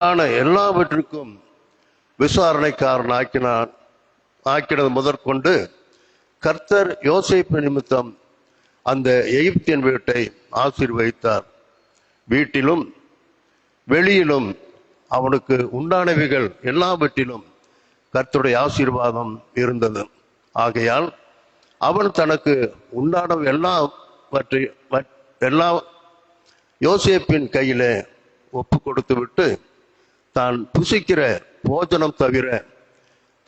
ஆன எல்லாவற்றுக்கும் விசாரணைக்காரன் ஆக்கினான் ஆக்கினது முதற்கொண்டு கர்த்தர் யோசிப்பு நிமித்தம் அந்த எகிப்தியன் வீட்டை ஆசீர்வதித்தார். வீட்டிலும் வெளியிலும் அவனுக்கு உண்டானவைகள் எல்லாவற்றிலும் கர்த்தருடைய ஆசீர்வாதம் இருந்தது. ஆகையால் அவன் தனக்கு உண்டான எல்லாவற்றை எல்லா யோசேப்பின் கையிலே ஒப்பு கொடுத்து விட்டு தான் புசிக்கிற போஜனம் தவிர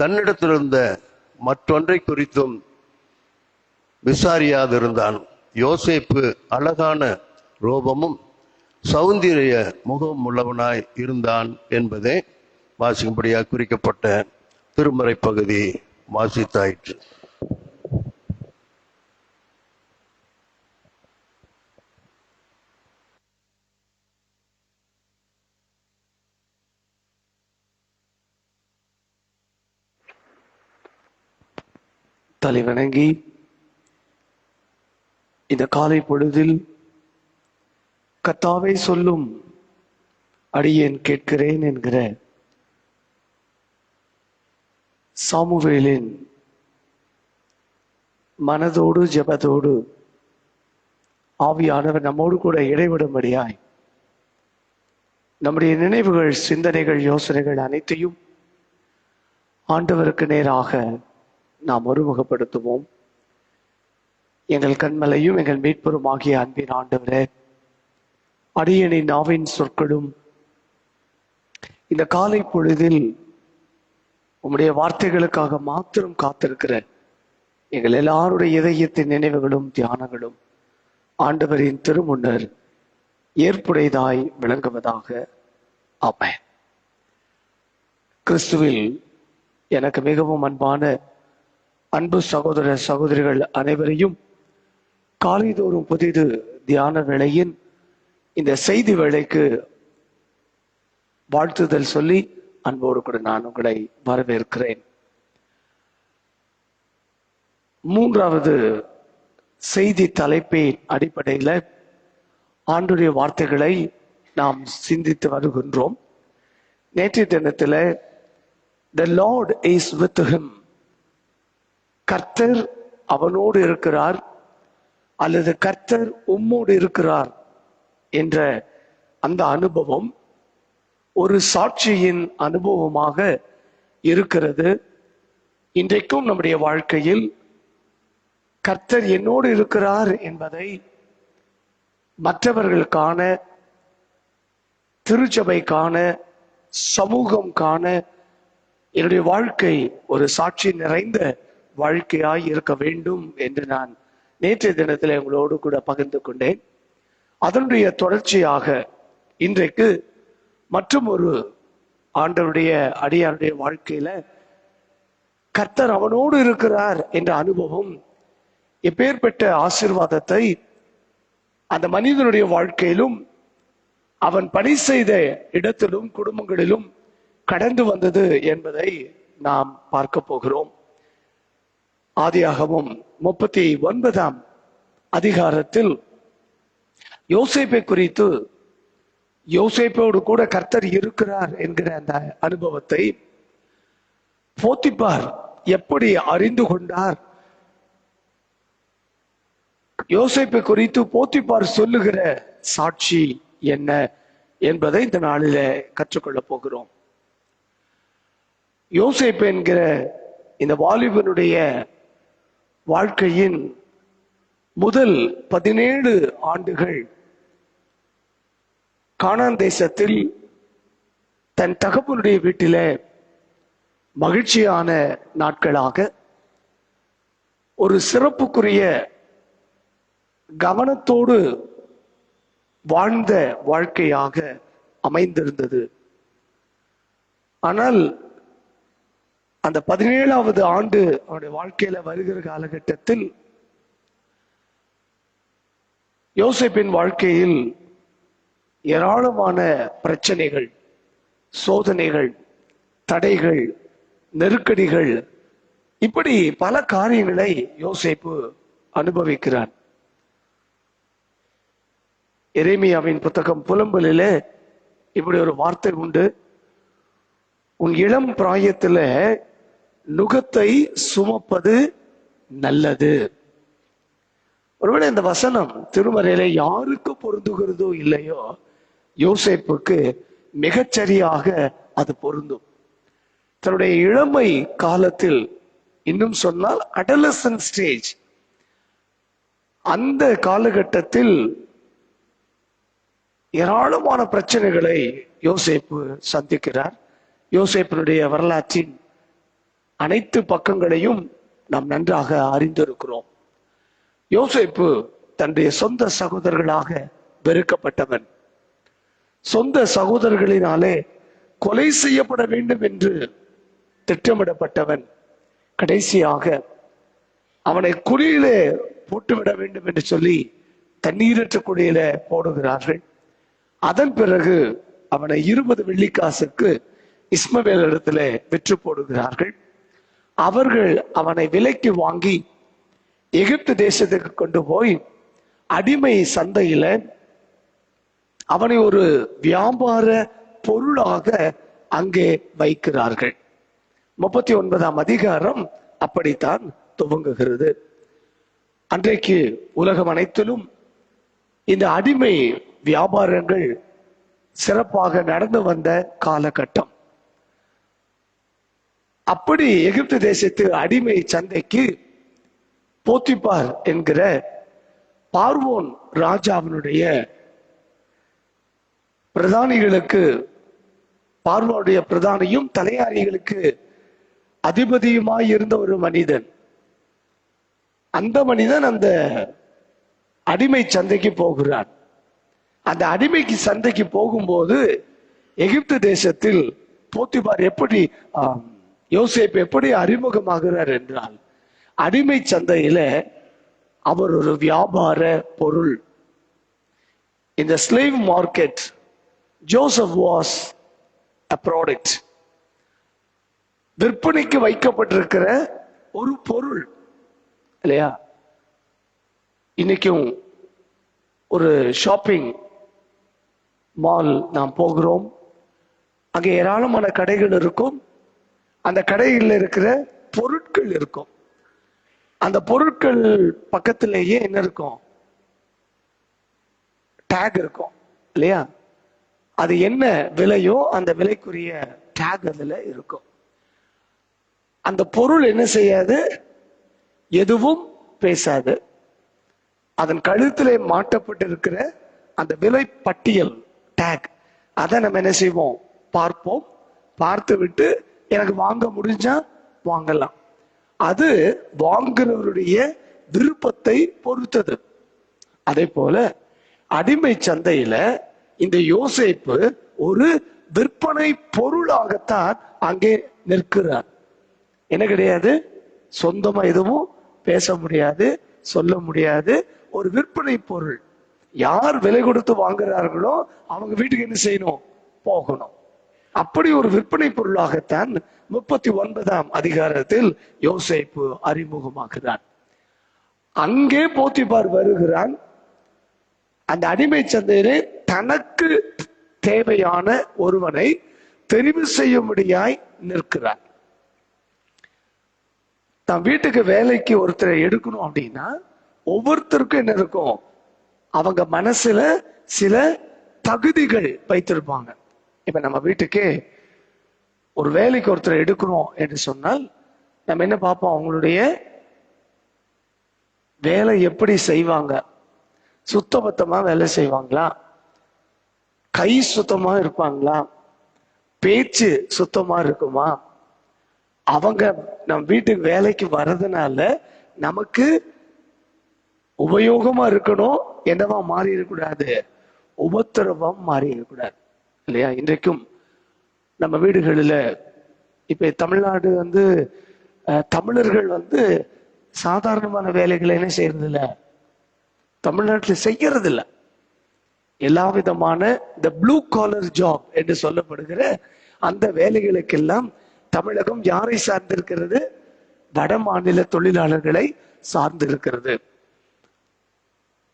தன்னிடத்திலிருந்த மற்றொன்றை குறித்தும் விசாரியாதிருந்தான். யோசேப்பு அழகான ரூபமும் சௌந்தரிய முகம் உள்ளவனாய் இருந்தான் என்பதே வாசிக்கும்படியாக குறிக்கப்பட்ட திருமறை பகுதி வாசித்தாயிற்று. தலை வணங்கி இந்த காலை பொழுதில் கத்தாவை சொல்லும் அடியேன் கேட்கிறேன் என்கிற சாமுவேலின் மனதோடு ஜபத்தோடு ஆவியானவர் நம்மோடு கூட இடைவிடும்படியாய் நம்முடைய நினைவுகள் சிந்தனைகள் யோசனைகள் அனைத்தையும் ஆண்டவருக்கு நேராக நாம் ஒருமுகப்படுத்துவோம். எங்கள் கண்மலையும் எங்கள் மீட்பெரும் ஆகிய அன்பின் ஆண்டவரே அடியனின் நாவின் சொற்களும் இந்த காலை பொழுதில் உம்முடைய வார்த்தைகளுக்காக மாத்திரம் காத்திருக்கிற எங்கள் எல்லாருடைய இதயத்தின் நினைவுகளும் தியானங்களும் ஆண்டவரின் திருமுன்னர் ஏற்புடையதாய் விளங்குவதாக. ஆமென். கிறிஸ்துவில் எனக்கு மிகவும் அன்பான அன்பு சகோதர சகோதரிகள் அனைவரையும் காலைதோறும் புதிது தியான வேளையின் இந்த செய்தி வேளைக்கு வாழ்த்துதல் சொல்லி அன்போடு கூட நான் உங்களை வரவேற்கிறேன். மூன்றாவது செய்தி தலைப்பின் அடிப்படையில் ஆண்டுடைய வார்த்தைகளை நாம் சிந்தித்து வருகின்றோம். நேற்றைய தினத்தில் the Lord is with him கர்த்தர் அவனோடு இருக்கிறார் அல்லது கர்த்தர் உம்மோடு இருக்கிறார் என்ற அந்த அனுபவம் ஒரு சாட்சியின் அனுபவமாக இருக்கிறது. இன்றைக்கும் நம்முடைய வாழ்க்கையில் கர்த்தர் என்னோடு இருக்கிறார் என்பதை மற்றவர்கள் காண திருச்சபை காண சமூகம் காண என்னுடைய வாழ்க்கை ஒரு சாட்சி நிறைந்த வாழ்க்கையாய் இருக்க வேண்டும் என்று நான் நேற்றைய தினத்தில் உங்களோடு கூட பகிர்ந்து கொண்டேன். அதனுடைய தொடர்ச்சியாக இன்றைக்கு மற்றும் ஒரு ஆண்டவருடைய அடியாருடைய வாழ்க்கையில கர்த்தர் அவனோடு இருக்கிறார் என்ற அனுபவம் எப்பேற்பட்ட ஆசிர்வாதத்தை அந்த மனிதனுடைய வாழ்க்கையிலும் அவன் பணி செய்த இடத்திலும் குடும்பங்களிலும் கடந்து வந்தது என்பதை நாம் பார்க்க போகிறோம். ஆதியாகவும் முப்பத்தி ஒன்பதாம் அதிகாரத்தில் யோசேப்பை குறித்து யோசேப்போடு கூட கர்த்தர் இருக்கிறார் என்கிற அந்த அனுபவத்தை போத்திப்பார் எப்படி அறிந்து கொண்டார்? யோசேப்பை குறித்து போத்திப்பார் சொல்லுகிற சாட்சி என்ன என்பதை இந்த நாளில கற்றுக்கொள்ள போகிறோம். யோசேப் என்கிற இந்த வாலிபனுடைய வாழ்க்கையின் முதல் பதினேழு ஆண்டுகள் காணாந்தேசத்தில் தன் தகப்பனுடைய வீட்டில மகிழ்ச்சியான நாட்களாக ஒரு சிறப்புக்குரிய கவனத்தோடு வாழ்ந்த வாழ்க்கையாக அமைந்திருந்தது. ஆனால் அந்த பதினேழாவது ஆண்டு அவனுடைய வாழ்க்கையில வருகிற காலகட்டத்தில் யோசிப்பின் வாழ்க்கையில் ஏராளமான பிரச்சனைகள் சோதனைகள் தடைகள் நெருக்கடிகள் இப்படி பல காரியங்களை யோசேப்பு அனுபவிக்கிறான். எரேமியாவின் புத்தகம் புலம்பலிலே இப்படி ஒரு வார்த்தை உண்டு. உன் இளம் பிராயத்துல நுகத்தை சுமப்பது நல்லது. ஒருவேளை இந்த வசனம் திருமறையில யாருக்கு பொருந்துகிறதோ இல்லையோ யோசேப்புக்கு மிகச்சரியாக அது பொருந்தும். தன்னுடைய இளமை காலத்தில் இன்னும் சொன்னால் அடலசன் ஸ்டேஜ் அந்த காலகட்டத்தில் ஏராளமான பிரச்சனைகளை யோசேப்பு சந்திக்கிறார். யோசேப்பினுடைய வரலாற்றின் அனைத்து பக்கங்களையும் நாம் நன்றாக அறிந்திருக்கிறோம். யோசேப்பு தன்னுடைய சொந்த சகோதரர்களாக வெறுக்கப்பட்டவன். சொந்த சகோதரர்களினாலே கொலை செய்யப்பட வேண்டும் என்று திட்டமிடப்பட்டவன். கடைசியாக அவனை குழியிலே போட்டுவிட வேண்டும் என்று சொல்லி தண்ணீரற்ற குழியில போடுகிறார்கள். அதன் பிறகு அவனை இருபது வெள்ளிக்காசுக்கு இஸ்மவேல் இடத்துல விற்று போடுகிறார்கள். அவர்கள் அவனை விலைக்கு வாங்கி எகிப்து தேசத்துக்கு கொண்டு போய் அடிமை சந்தையில அவனை ஒரு வியாபார பொருளாக அங்கே வைக்கிறார்கள். முப்பத்தி ஒன்பதாம் அதிகாரம் அப்படித்தான் துவங்குகிறது. அன்றைக்கு உலகம் அனைத்திலும் இந்த அடிமை வியாபாரங்கள் சிறப்பாக நடந்து வந்த காலகட்டம். அப்படி எகிப்து தேசத்து அடிமை சந்தைக்கு போத்திப்பார் என்கிற பார்வோன் ராஜாவினுடைய பிரதானிகளுக்கு பார்வோனுடைய பிரதானியும் தலையாரிகளுக்கு அதிபதியுமாய் இருந்த ஒரு மனிதன். அந்த மனிதன் அந்த அடிமை சந்தைக்கு போகிறான். அந்த அடிமைக்கு சந்தைக்கு போகும்போது எகிப்து தேசத்தில் போத்திபார் எப்படி ஆஹ் யோசேப்பு எப்படி அறிமுகமாகிறார் என்றால் அடிமை சந்தையில அவர் ஒரு வியாபார பொருள். இந்த slave market Joseph was a product விற்பனைக்கு வைக்கப்பட்டிருக்கிற ஒரு பொருள் இல்லையா? இன்னைக்கும் ஒரு ஷாப்பிங் மால் நாம் போகிறோம். அங்கே ஏராளமான கடைகள் இருக்கும். அந்த கடையில் இருக்கிற பொருட்கள் இருக்கும். அந்த பொருட்கள் பக்கத்திலேயே என்ன இருக்கும்? டேக் இருக்கும். இல்லையா? அது என்ன விலையோ அந்த விலைக்குரிய டேக் அதுல இருக்கும். அந்த பொருள் என்ன செய்யாது? எதுவும் பேசாது. அதன் கழுத்திலே மாட்டப்பட்டிருக்கிற அந்த விலை பட்டியல் டேக் அதை நம்ம என்ன செய்வோம்? பார்ப்போம். பார்த்து விட்டு எனக்கு வாங்க முடிஞ்சா வாங்கலாம். அது வாங்குறவருடைய விருப்பத்தை பொறுத்தது. அதே போல அடிமை சந்தையில இந்த யோசிப்பு ஒரு விற்பனை பொருளாகத்தான் அங்கே நிற்கிறார். என்ன கிடையாது? சொந்தமா எதுவும் பேச முடியாது சொல்ல முடியாது. ஒரு விற்பனை பொருள். யார் விலை கொடுத்து வாங்குறார்களோ அவங்க வீட்டுக்கு என்ன செய்யணும்? போகணும். அப்படி ஒரு விற்பனை பொருளாகத்தான் முப்பத்தி ஒன்பதாம் அதிகாரத்தில் யோசிப்பு அறிமுகமாகிறான் அங்கே போத்திபார் வருகிறான். அந்த அடிமை சந்தையிலே தனக்கு தேவையான ஒருவனை தெரிவு செய்யும்படியாய் நிற்கிறான் தன் வீட்டுக்கு வேலைக்கு ஒருத்தரை எடுக்கணும் அப்படின்னா ஒவ்வொருத்தருக்கும் என்ன இருக்கும்? அவங்க மனசுல சில தகுதிகள் வைத்திருப்பாங்க. இப்ப நம்ம வீட்டுக்கு ஒரு வேலைக்கு ஒருத்தரை எடுக்கணும் என்று சொன்னால் நம்ம என்ன பார்ப்போம்? அவங்களுடைய வேலை எப்படி செய்வாங்க? சுத்தபத்தமா வேலை செய்வாங்களா? கை சுத்தமா இருப்பாங்களா? பேச்சு சுத்தமா இருக்குமா? அவங்க நம்ம வீட்டுக்கு வேலைக்கு வர்றதுனால நமக்கு உபயோகமா இருக்கணும் என்னவா மாறி இருக்கக்கூடாது உபத்திரவம் மாறி இருக்கக்கூடாது இல்லையா? இன்றைக்கும் நம்ம வீடுகளில் இப்போ தமிழ்நாடு வந்து தமிழர்கள் வந்து சாதாரணமான வேலைகளை என்ன செய்யறதில்ல? தமிழ்நாட்டில் செய்யறதில்ல. எல்லா விதமான இந்த ப்ளூ காலர் ஜாப் என்று சொல்லப்படுகிற அந்த வேலைகளுக்கெல்லாம் தமிழகம் யாரை சார்ந்திருக்கிறது? வட மாநில தொழிலாளர்களை சார்ந்திருக்கிறது.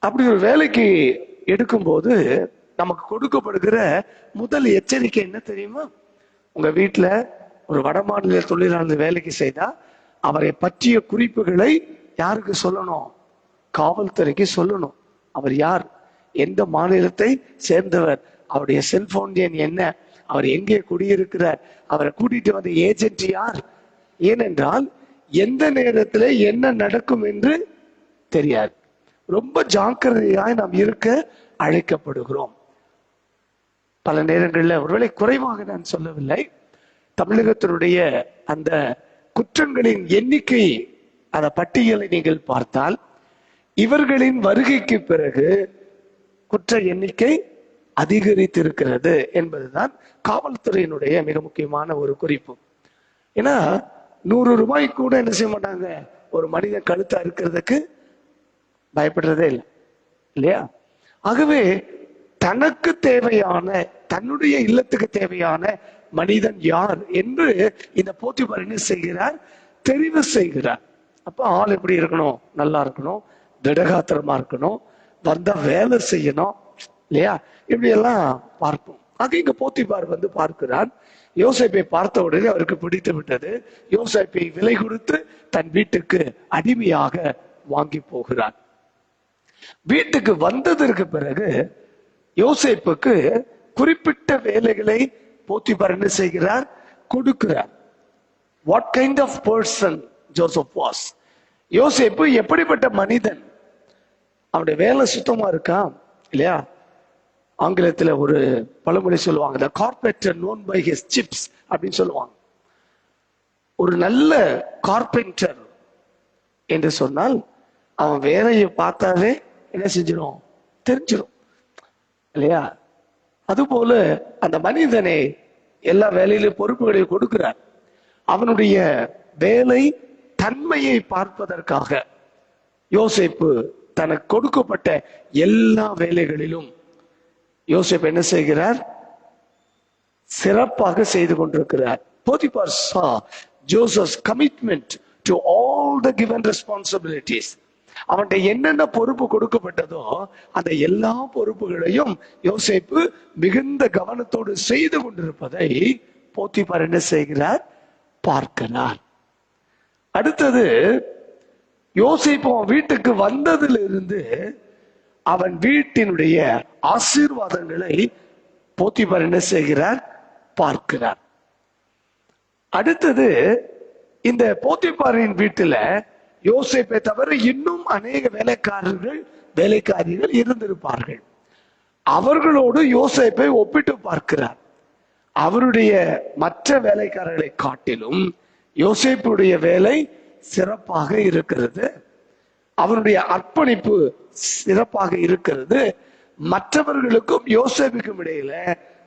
அப்படி ஒரு வேலைக்கு எடுக்கும்போது நமக்கு கொடுக்கப்படுகிற முதல் எச்சரிக்கை என்ன தெரியுமா? உங்க வீட்டுல ஒரு வடமாநில தொழிலாளர் வேலைக்கு செய்தா அவரை பற்றிய குறிப்புகளை யாருக்கு சொல்லணும்? காவல்துறைக்கு சொல்லணும். அவர் யார்? எந்த மாநிலத்தை சேர்ந்தவர்? அவருடைய செல்போன் எண் என்ன? அவர் எங்கே குடியிருக்கிறார்? அவரை கூட்டிட்டு வந்த ஏஜென்ட் யார்? ஏனென்றால் எந்த நேரத்தில் என்ன நடக்கும் என்று தெரியாது. ரொம்ப ஜாக்கிரதையாய் நாம் இருக்க அழைக்கப்படுகிறோம். பல நேரங்களில் ஒருவேளை குறைவாக நான் சொல்லவில்லை. தமிழகத்தினுடைய அந்த குற்றங்களின் எண்ணிக்கை அந்த பட்டியலை நீங்கள் பார்த்தால் இவர்களின் வருகைக்கு பிறகு குற்ற எண்ணிக்கை அதிகரித்திருக்கிறது என்பதுதான் காவல்துறையினுடைய மிக முக்கியமான ஒரு குறிப்பு. ஏன்னா நூறு ரூபாய் கூட என்ன செய்ய மாட்டாங்க? ஒரு மனித கழுத்தா இருக்கிறதுக்கு பயப்படுறதே இல்லை. இல்லையா? ஆகவே தனக்கு தேவையான தன்னுடைய இல்லத்துக்கு தேவையான மனிதன் யார் என்று இந்த போட்டிபார் என்ன செய்கிறார்? தெரிவு செய்கிறார். அப்ப ஆள் எப்படி இருக்கணும்? நல்லா இருக்கணும். திடகாத்திரமா இருக்கணும். வந்தா வேலை செய்யணும். இல்லையா? இப்படி எல்லாம் பார்ப்போம். ஆக இங்க போத்திபார் வந்து பார்க்கிறார். யோசைப்பை பார்த்த உடனே அவருக்கு பிடித்து விட்டது. யோசைப்பை விலை கொடுத்து தன் வீட்டுக்கு அடிமையாக வாங்கி போகிறார். வீட்டுக்கு வந்ததற்கு பிறகு யோசேப்புக்கு குறிப்பிட்ட வேலைகளை போத்திபார் என்ன செய்கிறார்? கொடுக்கிறார். What kind of person Joseph was யோசேப்பு எப்படிப்பட்ட மனிதன்? அவனுடைய வேலை சுத்தமா இருக்கா? இல்லையா? ஆங்கிலத்தில் ஒரு பழமொழி சொல்லுவாங்க the carpenter known by his chips அப்படின்னு சொல்லுவாங்க. ஒரு நல்ல கார்பெண்டர் என்று சொன்னால் அவன் வேலையை பார்த்தாவே என்ன செஞ்சிடும்? தெரிஞ்சிடும். இல்லையா? அதுபோல அந்த மனிதனை எல்லா வேலையிலும் பொறுப்புகளை கொடுக்கிறார். அவனுடைய வேலை தன்மையை பார்ப்பதற்காக யோசிப்பு தனக்கு கொடுக்கப்பட்ட எல்லா வேலைகளிலும் யோசிப் என்ன செய்கிறார்? சிறப்பாக செய்து கொண்டிருக்கிறார். Potiphar saw ஜோசஸ் commitment to all the given responsibilities அவன்கிட்ட என்னென்ன பொறுப்பு கொடுக்கப்பட்டதோ அந்த எல்லா பொறுப்புகளையும் யோசிப்பு மிகுந்த கவனத்தோடு செய்து கொண்டிருப்பதை போத்திபார் என்ன செய்கிறார்? பார்க்கிறார். அடுத்தது யோசிப்பு அவன் வீட்டுக்கு வந்ததிலிருந்து அவன் வீட்டினுடைய ஆசீர்வாதங்களை போத்திபார் என்ன செய்கிறார்? பார்க்கிறார். அடுத்தது இந்த போத்திபாரின் வீட்டுல யோசேப்பை தவிர இன்னும் அநேக வேலைக்காரர்கள் வேலைக்காரிகள் இருந்திருப்பார்கள். அவர்களோடு யோசேப்பை ஒப்பிட்டு பார்க்கிறார். அவருடைய மற்ற வேலைக்காரர்களை காட்டிலும் யோசேப்புடைய வேலை சிறப்பாக இருக்கிறது. அவருடைய அர்ப்பணிப்பு சிறப்பாக இருக்கிறது. மற்றவர்களுக்கும் யோசிப்புக்கும் இடையில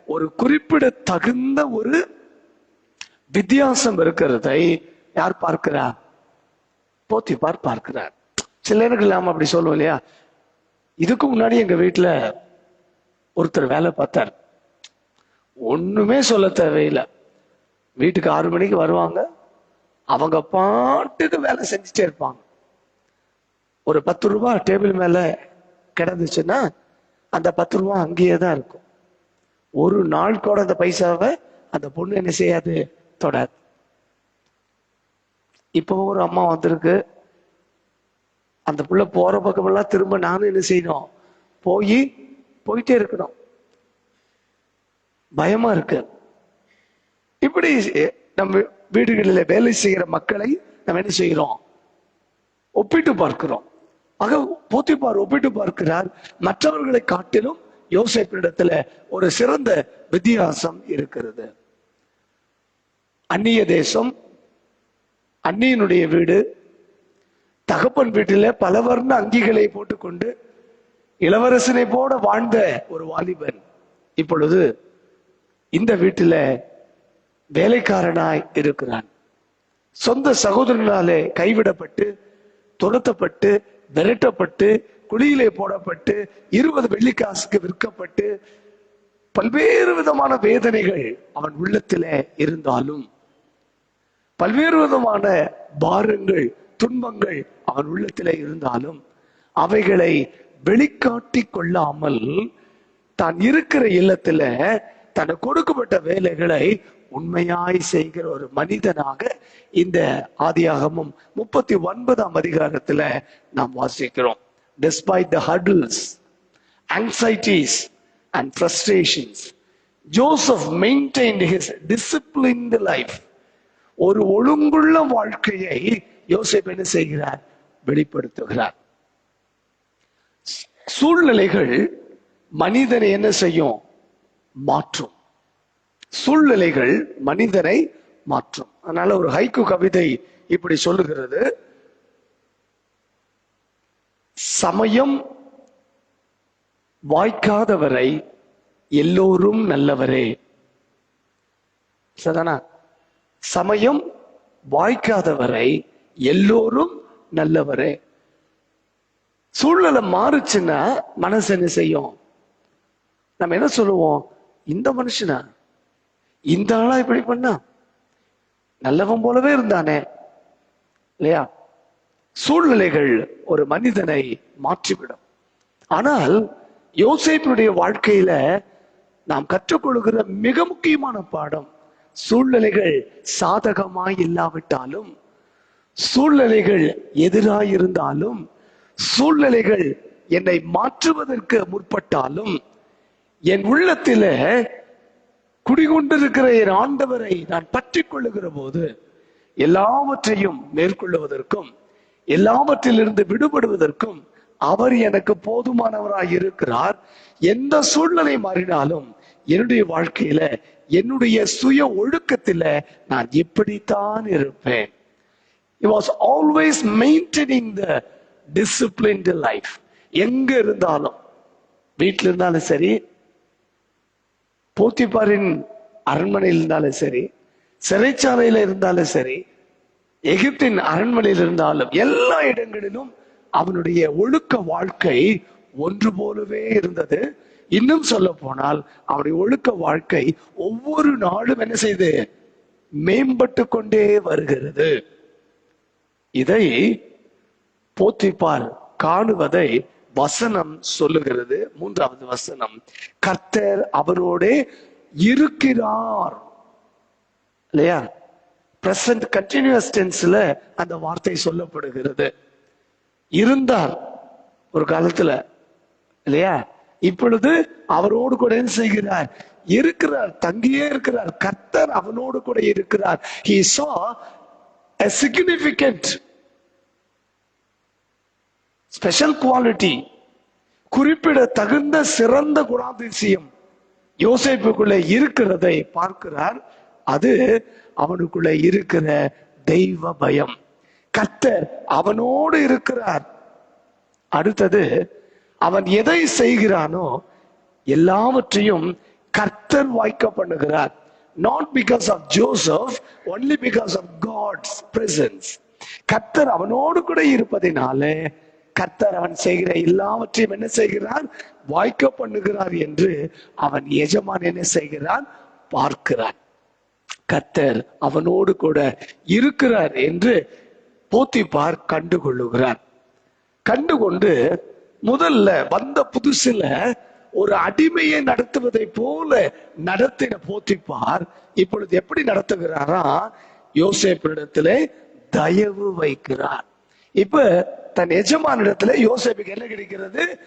ஒரு குறிப்பிட தகுந்த ஒரு வித்தியாசம் இருக்கிறதை யார் பார்க்கிறார்? போத்திபார் பார்க்கிறார். சில நேரங்கள் நாம் அப்படி சொல்லுவோம் இல்லையா? இதுக்கு முன்னாடி எங்க வீட்டில் ஒருத்தர் வேலை பார்த்தார். ஒண்ணுமே சொல்ல தேவையில்லை. வீட்டுக்கு ஆறு மணிக்கு வருவாங்க. அவங்க பாட்டுக்கு வேலை செஞ்சுட்டே இருப்பாங்க. ஒரு பத்து ரூபாய் டேபிள் மேல கிடந்துச்சுன்னா அந்த பத்து ரூபாய் அங்கேயே தான் இருக்கும். ஒரு நாள் கூட அந்த பைசாவை அந்த பொண்ணு என்ன செய்யாது? தொடாது. இப்போ ஒரு அம்மா வந்திருக்கு. அந்த புள்ள போற பக்கமெல்லாம் திரும்ப நானும் என்ன செய்யணும்? போய் போயிட்டே இருக்கணும். பயமா இருக்கு. இப்படி நம்ம வீடுகளில் வேலை செய்கிற மக்களை நம்ம என்ன செய்கிறோம்? ஒப்பிட்டு பார்க்கிறோம். ஆக போத்திப்பார் ஒப்பிட்டு பார்க்கிறார் மற்றவர்களை காட்டிலும் யோசிப்பிடத்துல ஒரு சிறந்த வித்தியாசம் இருக்கிறது. அந்நிய தேசம் அண்ணியினுடைய வீடு. தகப்பன் வீட்டில் பல வர்ண அங்கிகளை போட்டுக்கொண்டு இளவரசனை போட வாழ்ந்த ஒரு வாலிபன். இப்பொழுது இந்த வீட்டில் வேலைக்காரனாய் இருக்கிறான். சொந்த சகோதரனாலே கைவிடப்பட்டு துரத்தப்பட்டு விரட்டப்பட்டு குழியிலே போடப்பட்டு இருபது வெள்ளிக்காசுக்கு விற்கப்பட்டு பல்வேறு விதமான வேதனைகள் அவன் உள்ளத்திலே இருந்தாலும் பல்வேறு விதமான பாரங்கள் துன்பங்கள் அவன் உள்ளத்திலே இருந்தாலும் அவைகளை வெளிக்காட்டி கொள்ளாமல் தான் இருக்கிற இல்லத்துல தனக்கு கொடுக்கப்பட்ட வேலைகளை உண்மையாய் செய்கிற ஒரு மனிதனாக இந்த ஆதியாகமும் முப்பத்தி ஒன்பதாம் அதிகாரத்துல நாம் வாசிக்கிறோம். Despite the hurdles anxieties and frustrations Joseph maintain his disciplined life ஒரு ஒழுங்குள்ள வாழ்க்கையை யோசிப்பு என்ன செய்கிறார்? வெளிப்படுத்துகிறார். சூழ்நிலைகள் மனிதனை என்ன செய்யும்? மாற்றும். சூழ்நிலைகள் மனிதனை மாற்றும். அதனால ஒரு ஹைக்கு கவிதை இப்படி சொல்லுகிறது. சமயம் வாய்க்காதவரை எல்லோரும் நல்லவரே. சரிதானா? சமயம் வாய்க்காதவரை எல்லோரும் நல்லவரே. சூழ்நிலை மாறுச்சுன்னா மனசு என்ன செய்யும்? நம்ம என்ன சொல்லுவோம்? இந்த மனுஷனா? இந்த ஆளா இப்படி பண்ணா? நல்லவன் போலவே இருந்தானே. இல்லையா? சூழ்நிலைகள் ஒரு மனிதனை மாற்றிவிடும். ஆனால் யோசிப்பினுடைய வாழ்க்கையில நாம் கற்றுக்கொள்கிற மிக முக்கியமான பாடம் சூழ்நிலைகள் சாதகமாய் இல்லாவிட்டாலும் சூழ்நிலைகள் எதிராய் இருந்தாலும் சூழ்நிலைகள் என்னை மாற்றுவதற்கு முற்பட்டாலும் என் உள்ளத்தில குடிகொண்டிருக்கிற என் ஆண்டவரை நான் பற்றி கொள்ளுகிற போது எல்லாவற்றையும் மேற்கொள்ளுவதற்கும் எல்லாவற்றிலிருந்து விடுபடுவதற்கும் அவர் எனக்கு போதுமானவராய் இருக்கிறார் எந்த சூழ்நிலை மாறினாலும் என்னுடைய வாழ்க்கையில என்னுடைய சுய ஒழுக்கத்துல நான் எப்படித்தான் இருப்பேன். It was always maintaining the disciplined life எங்க இருந்தாலும் வீட்டில் இருந்தாலும் சரி போத்திப்பாரின் அரண்மனையில் இருந்தாலும் சரி சிறைச்சாலையில் இருந்தாலும் சரி எகிப்தின் அரண்மனையில் இருந்தாலும் எல்லா இடங்களிலும் அவனுடைய ஒழுக்க வாழ்க்கை ஒன்று போலவே இருந்தது. இன்னும் சொல்ல போனால் அவருடைய ஒழுக்க வாழ்க்கை ஒவ்வொரு நாளும் என்ன செய்து? மேம்பட்டு கொண்டே வருகிறது. இதை போத்திப்பார் காணுவதை வசனம் சொல்லுகிறது. மூன்றாவது வசனம் கர்த்தர் அவரோடே இருக்கிறார். இல்லையா? பிரசன்ட் கண்டினியூஸ் டென்ஸ்ல அந்த வார்த்தை சொல்லப்படுகிறது. இருந்தார் ஒரு காலத்துல இல்லையா? இப்பொழுது அவரோடு கூட என்ன செய்கிறார்? இருக்கிறார் தங்கியே இருக்கிறார். கர்த்தர் அவனோடு கூட இருக்கிறார். ஹி சா a significant ஸ்பெஷல் குவாலிட்டி குறிப்பிட தகுந்த சிறந்த குணாதிசயம் யோசிப்புக்குள்ளே இருக்கிறதை பார்க்கிறார். அது அவனுக்குள்ள இருக்கிற தெய்வ பயம். கர்த்தர் அவனோடு இருக்கிறார். அடுத்தது அவன் எதை செய்கிறானோ எல்லாவற்றையும் கர்த்தர் வாய்க்க பண்ணுகிறார். Not because of Joseph only because of God's presence கர்த்தர் அவனோடு கூட இருப்பதினாலே கர்த்தர் அவன் செய்கிற எல்லாவற்றையும் என்ன செய்கிறார்? வாய்க்க பண்ணுகிறார் என்று அவன் எஜமான் என்ன செய்கிறான்? பார்க்கிறான். கர்த்தர் அவனோடு கூட இருக்கிறார் என்று போத்திபார் கண்டுகொள்ளுகிறார். கண்டுகொண்டு முதல்ல வந்த புதுசுல ஒரு அடிமையை நடத்துவதை போல நடத்தின போத்திப்பார். இப்பொழுது எப்படி நடத்துகிறாரா? யோசேப்பிடத்திலே தயவு வைக்கிறார். இப்ப தன் எஜமானிடத்துல யோசேப்புக்கு என்ன கிடைக்கிறது?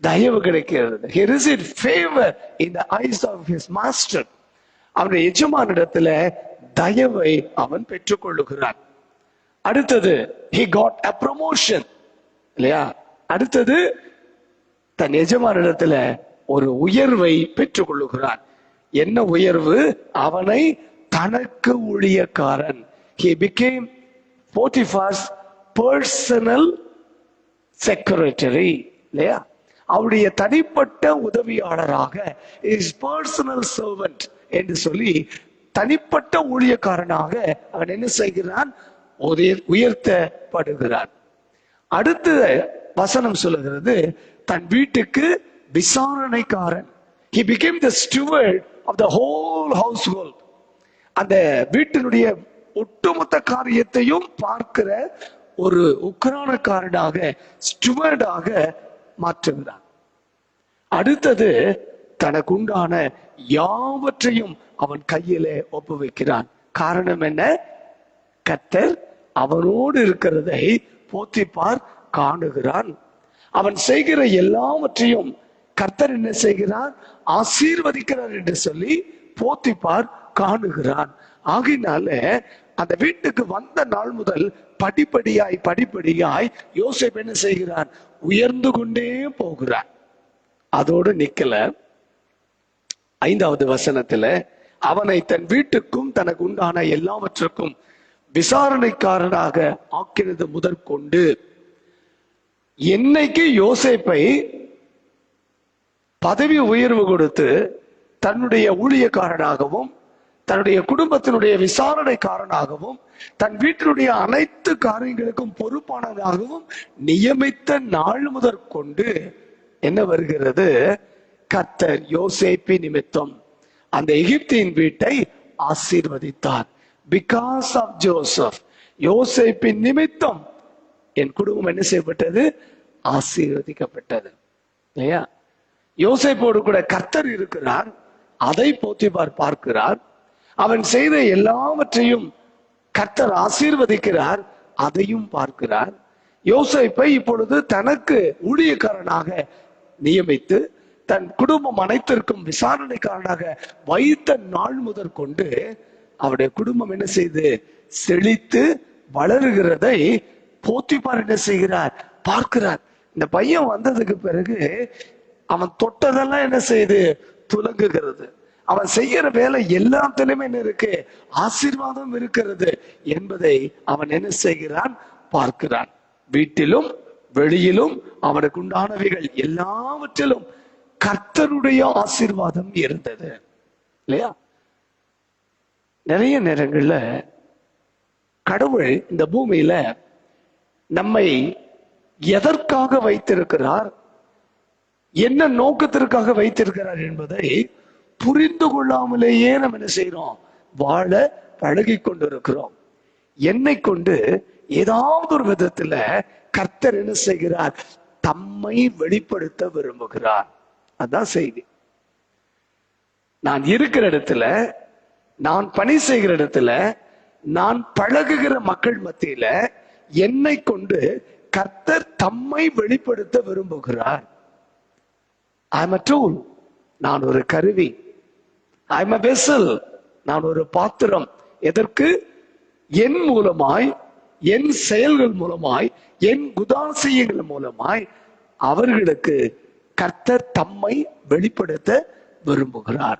தயவு கிடைக்கிறது. He receive favour in the eyes of his master அவருடைய எஜமானிடத்துல தயவை அவன் பெற்றுக்கொள்ளுகிறான். அடுத்தது ஹி காட் அ promotion. இல்லையா? அடுத்தது தன் எஜமானிடத்துல ஒரு உயர்வை பெற்றுக்கொள்ளுகிறான். என்ன உயர்வு? அவனை தனக்கு ஊழியக்காரன். He became Potiphar's personal secretary இல்லையா? அவருடைய தனிப்பட்ட உதவியாளராக இஸ் பர்சனல் சர்வன்ட் என்று சொல்லி தனிப்பட்ட ஊழியக்காரனாக அவன் என்ன செய்கிறான்? உயர்த்தப்படுகிறான். அடுத்த வசனம் சொல்லுகிறது தன் வீட்டுக்கு விசாரணைக்காரன். He became the steward of the whole household அந்த வீட்டினுடைய ஒட்டுமொத்த காரியத்தையும் பார்க்கிற ஒரு உக்ரானக்காரனாக ஸ்டுவர்டாக மாற்றுகிறார் அடுத்தது தனக்கு உண்டான யாவற்றையும் அவன் கையிலே ஒப்புவிக்கிறான். காரணம் என்ன? கத்தர் அவனோடு இருக்கிறதை போத்திப்பார் காணுகிறான். அவன் செய்கிற எல்லாவற்றையும் கர்த்தர் என்ன செய்கிறார்? ஆசீர்வதிக்கிறார் என்று சொல்லி போத்திப்பார் காணுகிறான். ஆகினால அந்த வீட்டுக்கு வந்த நாள் முதல் படிப்படியாய் படிப்படியாய் யோசிப்பு என்ன செய்கிறான்? உயர்ந்து கொண்டே போகிறான். அதோடு நிக்கல. ஐந்தாவது வசனத்துல அவனை தன் வீட்டுக்கும் தனக்கு உண்டான எல்லாவற்றுக்கும் விசாரணைக்காரனாக ஆக்கினது முதற்கொண்டு என்னைக்கு யோசேப்பை பதவி உயர்வு கொடுத்து தன்னுடைய ஊழியக்காரனாகவும் தன்னுடைய குடும்பத்தினுடைய விசாரணைக்காரனாகவும் தன் வீட்டினுடைய அனைத்து காரியங்களுக்கும் பொறுப்பானதாகவும் நியமித்த நாள் முதற்கொண்டு என்ன வருகிறது? கத்தர் யோசேப்பி நிமித்தம் அந்த எகிப்தின் வீட்டை ஆசீர்வதித்தார். பிகாஸ் ஆஃப் ஜோசப் யோசேப்பின் நிமித்தம் என் குடும்பம் என்ன செய்யப்பட்டது? ஆசீர்வதிக்கப்பட்டது. இல்லையா? யோசைப்போடு கூட கர்த்தர் இருக்கிறார். அதை போத்திபார் பார்க்கிறார். அவன் செய்த எல்லாவற்றையும் கர்த்தர் ஆசீர்வதிக்கிறார். அதையும் பார்க்கிறார். யோசைப்பை இப்பொழுது தனக்கு ஊழியக்காரனாக நியமித்து தன் குடும்பம் அனைத்திற்கும் விசாரணைக்காரனாக வைத்த நாள் முதற் கொண்டு அவருடைய குடும்பம் என்ன செய்து செழித்து வளருகிறதை போத்திப்பார் என்ன செய்கிறார்? பார்க்கிறார். இந்த பையன் வந்ததுக்கு பிறகு அவன் தொட்டதெல்லாம் என்ன செய்யுது? துலங்குகிறது. அவன் செய்யற வேலை எல்லாத்திலுமே என்ன இருக்கு? ஆசீர்வாதம் இருக்கிறது என்பதை அவன் என்ன செய்கிறான்? பார்க்கிறான். வீட்டிலும் வெளியிலும் அவனுக்கு உண்டானவைகள் எல்லாவற்றிலும் கர்த்தருடைய ஆசீர்வாதம் இருந்தது. இல்லையா? நிறைய நேரங்கள்ல கடவுள் இந்த பூமியில நம்மை எதற்காக வைத்திருக்கிறார்? என்ன நோக்கத்திற்காக வைத்திருக்கிறார் என்பதை புரிந்து கொள்ளாமலேயே நம்ம என்ன செய்யறோம் வாழ பழகி கொண்டிருக்கிறோம். என்னை கொண்டு ஏதாவது ஒரு விதத்துல கர்த்தர் என்ன செய்கிறார்? தம்மை வெளிப்படுத்த விரும்புகிறார். அதான் செய்தி. நான் இருக்கிற இடத்துல நான் பணி செய்கிற இடத்துல நான் பழகுகிற மக்கள் மத்தியில என்னை கொண்டு கர்த்தர் தம்மை வெளிப்படுத்த விரும்புகிறார். ஐம் அ டூல் நான் ஒரு கருவி. ஐம் அ வெசல் நான் ஒரு பாத்திரம். எதற்கு? என் மூலமாய் என் செயல்கள் மூலமாய் என் குதாசியங்கள் மூலமாய் அவர்களுக்கு கர்த்தர் தம்மை வெளிப்படுத்த விரும்புகிறார்.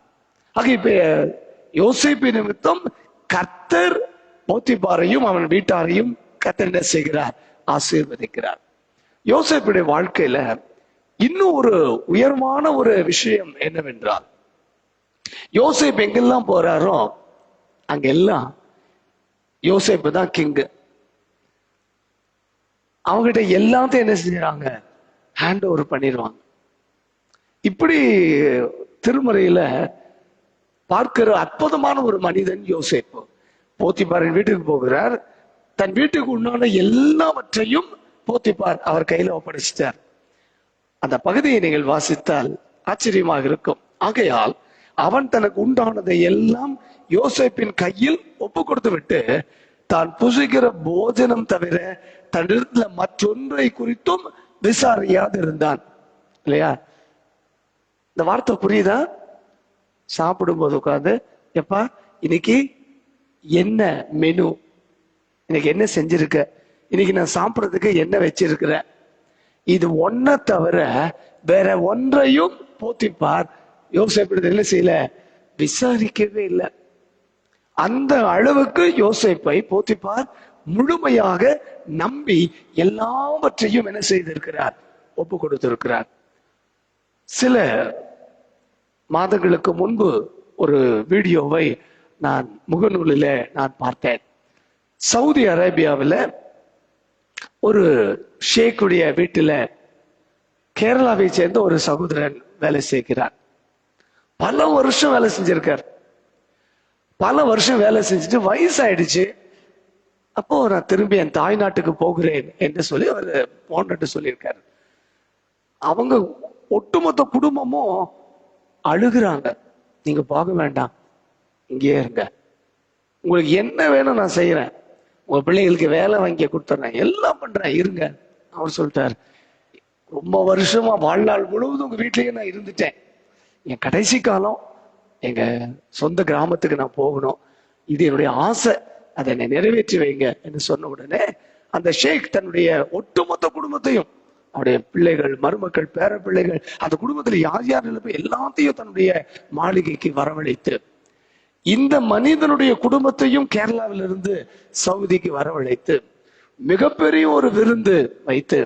ஆக இப்ப யோசிப்பு நிமித்தம் கர்த்தர் போத்திபாரையும் அவன் வீட்டாரையும் கத்த என்ன செய்கிறார் ஆசீர்வதிக்கிறார். யோசிப்புடைய வாழ்க்கையில இன்னும் ஒரு உயர்வான ஒரு விஷயம் என்னவென்றால் யோசிப் எங்கெல்லாம் போறாரோ அங்கெல்லாம் யோசிப்பு தான் கிங்கு. அவங்ககிட்ட எல்லாத்தையும் என்ன செய்யறாங்க ஹேண்ட் ஓவர் பண்ணிடுவாங்க. இப்படி திருமுறையில பார்க்கிற அற்புதமான ஒரு மனிதன் யோசிப்பு. போத்திபாரின் வீட்டுக்கு போகிறார். தன் வீட்டுக்கு உண்டான எல்லாவற்றையும் போத்திப்பார். அவர் கையில ஒப்படைச்சிட்டார். அந்த பகுதியை நீங்கள் வாசித்தால் ஆச்சரியமாக இருக்கும். ஆகையால் அவன் தனக்கு உண்டானதை எல்லாம் யோசிப்பின் கையில் ஒப்பு கொடுத்து விட்டு தான் புசிக்கிற போஜனம் தவிர தன்னிடத்துல மற்றொன்றை குறித்தும் விசாரியாது இருந்தான் இல்லையா? இந்த வார்த்தை புரியுதா? சாப்பிடும்போது உட்காந்து எப்பா இன்னைக்கு என்ன மெனு இன்னைக்கு என்ன செஞ்சிருக்க? இன்னைக்கு நான் சாப்பிடுறதுக்கு என்ன வச்சிருக்கிற? இது ஒன்ன தவிர வேற ஒன்றையும் போத்திப்பார். யோசிப்பு என்ன செய்யல? விசாரிக்கவே இல்லை. அந்த அளவுக்கு யோசிப்பை போத்திப்பார். முழுமையாக நம்பி எல்லாவற்றையும் என்ன செய்திருக்கிறார்? ஒப்பு கொடுத்திருக்கிறார். சில மாதங்களுக்கு முன்பு ஒரு வீடியோவை நான் முகநூலில் நான் பார்த்தேன். சவுதி அரேபியாவில் ஒரு ஷேக்குடைய வீட்டில் கேரளாவை சேர்ந்த ஒரு சகோதரன் வேலை செய்கிறார். பல வருஷம் வேலை செஞ்சிருக்கார். பல வருஷம் வேலை செஞ்சுட்டு வயசாயிடுச்சு. அப்போ நான் திரும்பி என் தாய் நாட்டுக்கு போகிறேன் என்று சொல்லி அவர் போன்ட்டு சொல்லியிருக்காரு. அவங்க ஒட்டுமொத்த குடும்பமும் அழுகுறாங்க. நீங்க போக வேண்டாம். இங்கேயே இருங்க. உங்களுக்கு என்ன வேணும் நான் செய்யறேன் உங்க பிள்ளைகளுக்கு வேலை வாங்கி கொடுத்துட்றேன் எல்லாம் பண்றேன் இருங்க. அவர் சொல்லிட்டார் ரொம்ப வருஷமா வாழ்நாள் முழுவதும் உங்க வீட்லயே நான் இருந்துட்டேன். என் கடைசி காலம் எங்க சொந்த கிராமத்துக்கு நான் போகணும். இது என்னுடைய ஆசை. அதை என்னை நிறைவேற்றி வைங்க என்று சொன்ன உடனே அந்த ஷேக் தன்னுடைய ஒட்டுமொத்த குடும்பத்தையும் அவருடைய பிள்ளைகள் மருமக்கள் பேர பிள்ளைகள் அந்த குடும்பத்தில் யார் யார் நிலைமை எல்லாத்தையும் தன்னுடைய மாளிகைக்கு வரவழைத்து இந்த மனிதனுடைய குடும்பத்தையும் கேரளாவிலிருந்து சவுதிக்கு வரவழைத்து மிகப்பெரிய ஒரு விருந்து வைத்து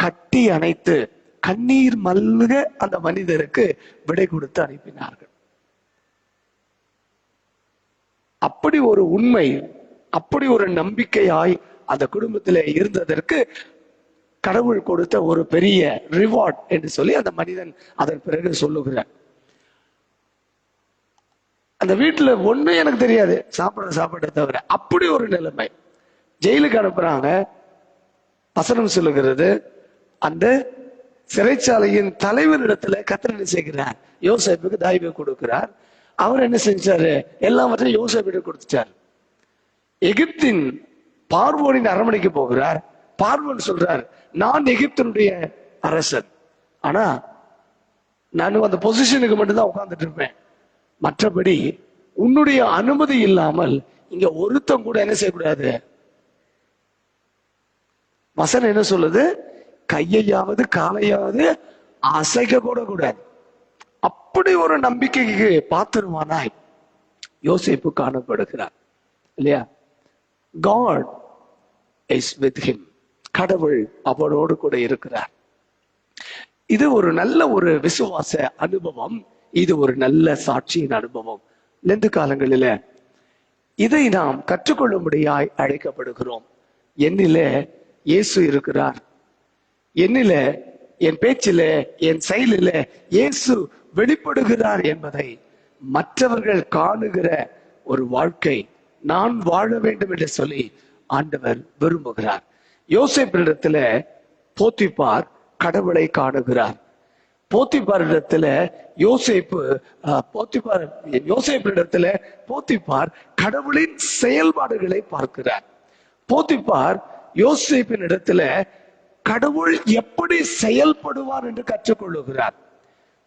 கட்டி அணைத்து கண்ணீர் மல்க அந்த மனிதருக்கு விடை கொடுத்து அனுப்பினார்கள். அப்படி ஒரு உண்மை அப்படி ஒரு நம்பிக்கையாய் அந்த குடும்பத்தில் இருந்ததற்கு கடவுள் கொடுத்த ஒரு பெரிய ரிவார்ட் என்று சொல்லி அந்த மனிதன் அதன் பிறகு சொல்லுகிறார். அந்த வீட்டில் ஒன்றுமே எனக்கு தெரியாது. சாப்பிட்ற சாப்பாட்டை தவிர. அப்படி ஒரு நிலைமை. ஜெயிலுக்கு அனுப்புகிறாங்க வசனம் சொல்லுகிறது. அந்த சிறைச்சாலையின் தலைவரிடத்துல கத்திரனை சேர்க்கிறார் செய்கிறார்? யோசேப்புக்கு தாய்வை கொடுக்கிறார். அவர் என்ன செஞ்சாரு? எல்லாவற்றையும் யோசேப்பிட்டு கொடுத்துட்டார். எகிப்தின் பார்வோனின் அரண்மனைக்கு போகிறார். பார்வோன் சொல்றார் நான் எகிப்தினுடைய அரசன். ஆனா நான் அந்த பொசிஷனுக்கு மட்டும்தான் உட்கார்ந்துட்டு இருப்பேன். மற்றபடி உன்னுடைய அனுமதி இல்லாமல் இங்க ஒருத்தம் கூட என்ன செய்யக்கூடாது? வசனம் என்ன சொல்லுது? கையையாவது காலையாவது அசைக்க கூட கூடாது. அப்படி ஒரு நம்பிக்கைக்கு பாத்திரமானாய் யோசிப்பு காணப்படுகிறார். இல்லையா? காட் இஸ் வித் ஹிம் கடவுள் அவனோடு கூட இருக்கிறார். இது ஒரு நல்ல ஒரு விசுவாச அனுபவம். இது ஒரு நல்ல சாட்சியின் அனுபவம். நெந்து காலங்களில இதை நாம் கற்றுக்கொள்ளும்படியாய் அழைக்கப்படுகிறோம். என்னில இயேசு இருக்கிறார். என்னில என் பேச்சில என் செயலில இயேசு வெளிப்படுகிறார் என்பதை மற்றவர்கள் காணுகிற ஒரு வாழ்க்கை நான் வாழ வேண்டும் என்று சொல்லி ஆண்டவர் விரும்புகிறார். யோசிப்பிடத்துல போத்திப்பார் கடவுளை காணுகிறார். போத்திபாரிடத்துல யோசேப்பு போத்திபார் போத்திப்பார் யோசேப்பிடத்துல கடவுளின் செயல்பாடுகளை பார்க்கிறார். போத்திபார் யோசேப்பின் இடத்துல கடவுள் எப்படி செயல்படுவார் என்று கற்றுக்கொள்ளுகிறார்.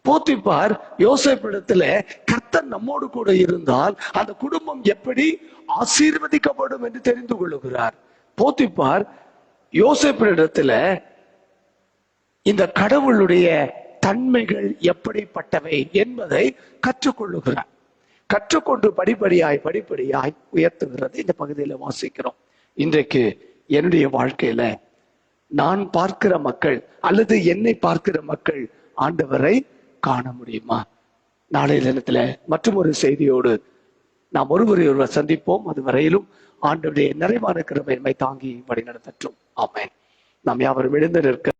போத்திப்பார் யோசேப்பிடத்துல கர்த்தர் நம்மோடு கூட இருந்தால் அந்த குடும்பம் எப்படி ஆசீர்வதிக்கப்படும் என்று தெரிந்து கொள்ளுகிறார். போத்திப்பார் யோசேப்பிடத்துல இந்த கடவுளுடைய தன்மைகள் எப்படிப்பட்டவை என்பதை கற்றுக்கொள்ளுகிறார். கற்றுக்கொண்டு படிப்படியாய் படிப்படியாய் உயர்த்துகிறது. இந்த பகுதியில வாசிக்கிறோம். இன்றைக்கு என்னுடைய வாழ்க்கையில நான் பார்க்கிற மக்கள் அல்லது என்னை பார்க்கிற மக்கள் ஆண்டவரை காண முடியுமா? நாளைய தினத்துல மற்றும் ஒரு செய்தியோடு நாம் ஒருவரை ஒருவர் சந்திப்போம். அது வரையிலும் ஆண்டவருடைய நிறைவான கிருமையின்மை தாங்கி தாங்கி வழிநடத்தட்டும். ஆமென். நாம் யாவரும் எழுந்து நிற்க